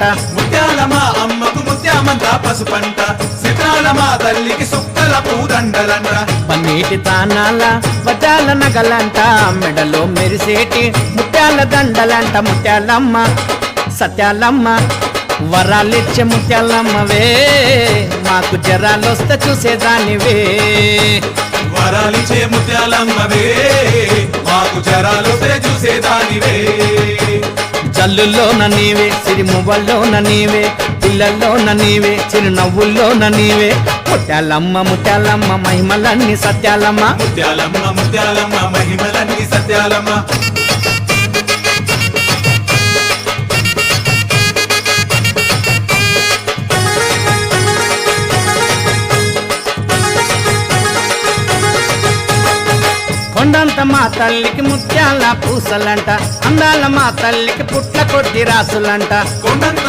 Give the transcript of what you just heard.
ముత్యాలమా అమ్మకు ముత్యామంతా పసుపంట. సితాలమా తల్లికి సుక్కల పూదండలంట. పన్నీటి తానాల వజాల నగలంట. మెడలో మెరిసేటి ముత్యాల దండలంట. ముత్యాలమ్మ సత్యాలమ్మ వరాలిచ్చే ముత్యాలమ్మవే. మాకు జరాలొస్తే చూసేదానివే. వరాలిచ్చే ముత్యాలమ్మవే. మాకు జరాలొస్తే చూసేదానివే. జల్లుల్లోన నీవే సిరిమువ్వల్లోన నీవే పిల్లల్లోన నీవే చిరునవ్వుల్లోన నీవే. ముత్యాలమ్మ ముత్యాలమ్మ మహిమలన్నీ సత్యాలమ్మ. ముత్యాలమ్మ ముత్యాలమ్మ మహిమలన్నీ సత్యాలమ్మ. కొండంత మా తల్లికి ముత్యాల పూసలంట అందాల మా తల్లికి పుట్ల కొద్ది రాసులంట. కొండంత